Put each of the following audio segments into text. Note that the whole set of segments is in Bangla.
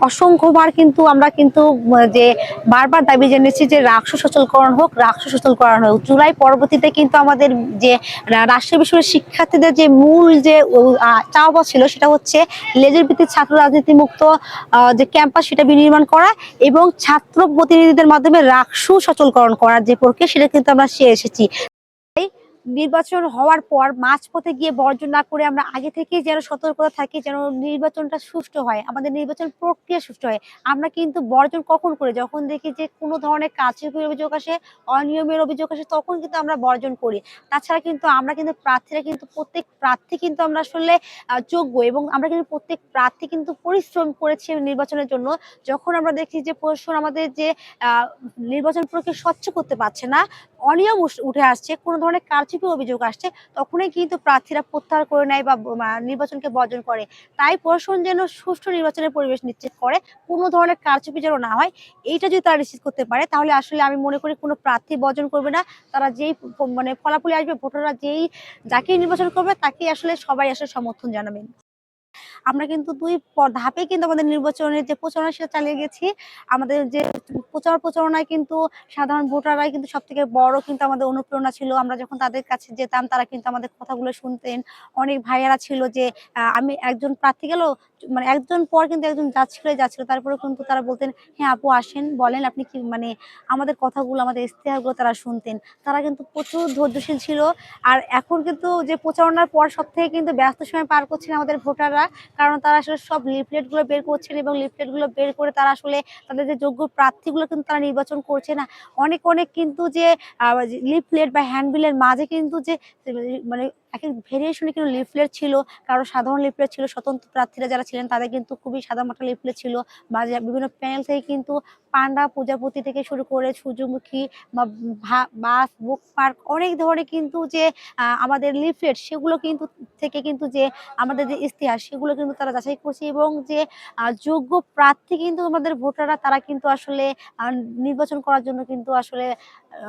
অসংখ্যবার কিন্তু আমরা কিন্তু যে বারবার দাবি জানিয়েছি যে রাষ্ট্র সচলকরণ হোক রাষ্ট্র সচলকরণ হোক। জুলাই পরবর্তীতে কিন্তু আমাদের যে রা- রাজশাহী বিশ্ববিদ্যালয়ের শিক্ষার্থীদের যে মূল যে চাওয়া ছিল সেটা হচ্ছে লেজের ভিত্তিক ছাত্র রাজনীতি মুক্ত যে ক্যাম্পাস সেটা বিনির্মাণ করা এবং ছাত্র প্রতিনিধিদের মাধ্যমে রাষ্ট্র সচলকরণ করার যে প্রক্রিয়া সেটা কিন্তু আমরা সে এসেছি। নির্বাচন হওয়ার পর মাঝপথে গিয়ে বর্জন না করে আমরা আগে থেকেই যেন সতর্কতা থাকি, যেন নির্বাচনটা সুষ্ঠু হয়, আমাদের নির্বাচন প্রক্রিয়া সুষ্ঠু হয়। আমরা কিন্তু বর্জন কখন করি? যখন দেখি যে কোনো ধরনের কারচুপির অভিযোগ আসে, অনিয়মের অভিযোগ আসে, তখন কিন্তু আমরা বর্জন করি। তাছাড়া কিন্তু আমরা কিন্তু প্রার্থীরা কিন্তু প্রত্যেক প্রার্থী কিন্তু আমরা আসলে যোগ্য এবং আমরা কিন্তু প্রত্যেক প্রার্থী কিন্তু পরিশ্রম করেছি নির্বাচনের জন্য। যখন আমরা দেখি যে প্রশাসন আমাদের যে নির্বাচন প্রক্রিয়া স্বচ্ছ করতে পারছে না, অনিয়ম উঠে আসছে, কোনো ধরনের কারচুপি অভিযোগ আসছে, তখনই কিন্তু প্রার্থীরা প্রত্যাহার করে নেয় বা নির্বাচনকে বর্জন করে। তাই প্রশাসন যেন সুষ্ঠু নির্বাচনের পরিবেশ নিশ্চিত করে, কোনো ধরনের কারচুপি যেন না হয়, এইটা যদি তারা নিশ্চিত করতে পারে, তাহলে আসলে আমি মনে করি কোনো প্রার্থী বর্জন করবে না। তারা যেই মানে ফলাফলে আসবে, ভোটাররা যেই, যাকেই নির্বাচন করবে, তাকেই আসলে সবাই আসলে সমর্থন জানাবেন। আমরা কিন্তু দুই ধাপে কিন্তু আমাদের নির্বাচনের যে প্রচারণা সেটা চালিয়ে গেছি। আমাদের যে প্রচার প্রচারণায় কিন্তু সাধারণ ভোটাররাই কিন্তু সব থেকে বড় কিন্তু আমাদের অনুপ্রেরণা ছিল। আমরা যখন তাদের কাছে যেতাম, তারা কিন্তু আমাদের কথাগুলো শুনতেন। অনেক ভাইয়ারা ছিল যে আমি একজন প্রার্থী গেল মানে একজন পর কিন্তু একজন যাচ্ছিল যাচ্ছিল। তারপরে কিন্তু তারা বলতেন হ্যাঁ আপু, আসেন, বলেন আপনি কি মানে আমাদের কথাগুলো, আমাদের ইস্তেহারগুলো তারা শুনতেন। তারা কিন্তু প্রচুর ধৈর্যশীল ছিল। আর এখন কিন্তু যে প্রচারণার পর সব থেকে কিন্তু ব্যস্ত সময় পার করছেন আমাদের ভোটাররা কারণ তারা আসলে সব লিফলেটগুলো বের করছেন এবং লিফলেটগুলো বের করে তারা আসলে তাদের যে যোগ্য প্রার্থীগুলো কিন্তু তারা নির্বাচন করছে না। অনেক অনেক কিন্তু যে লিফলেট বা হ্যান্ডবিলের মাঝে কিন্তু যে মানে এক এক ভেরিয়েশনে কিন্তু লিফলেট ছিল, কারও সাধারণ লিফলেট ছিল, স্বতন্ত্র প্রার্থীরা যারা ছিলেন তাদের কিন্তু খুবই সাদা মাটা লিফলেট ছিল বা বিভিন্ন প্যানেল থেকে কিন্তু পান্ডা প্রজাপতি থেকে শুরু করে সূর্যমুখী বা বাস বুক পার্ক অনেক ধরনের কিন্তু যে আমাদের লিফলেট সেগুলো কিন্তু থেকে কিন্তু যে আমাদের যে ইতিহাস সেগুলো কিন্তু তারা যাচাই করছে এবং যে যোগ্য প্রার্থী কিন্তু আমাদের ভোটাররা তারা কিন্তু আসলে নির্বাচন করার জন্য কিন্তু আসলে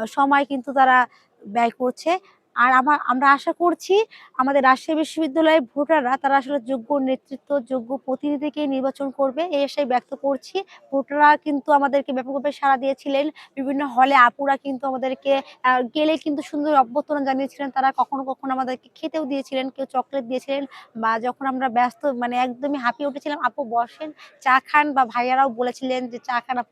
সময় কিন্তু তারা ব্যয় করছে। আর আমার আমরা আশা করছি আমাদের রাজশাহী বিশ্ববিদ্যালয়ের ভোটাররা, তারা আসলে যোগ্য নেতৃত্ব, যোগ্য প্রতিনিধিকে নির্বাচন করবে, এই আশাই ব্যক্ত করছি। ভোটাররা কিন্তু আমাদেরকে ব্যাপকভাবে সাড়া দিয়েছিলেন। বিভিন্ন হলে আপুরা কিন্তু আমাদেরকে গেলে কিন্তু সুন্দর অভ্যর্থনা জানিয়েছিলেন। তারা কখনো কখনো আমাদেরকে খেতেও দিয়েছিলেন, কেউ চকলেট দিয়েছিলেন বা যখন আমরা ব্যস্ত মানে একদমই হাঁপিয়ে উঠেছিলাম, আপু বসেন, চা খান বা ভাইয়ারাও বলেছিলেন যে চা খান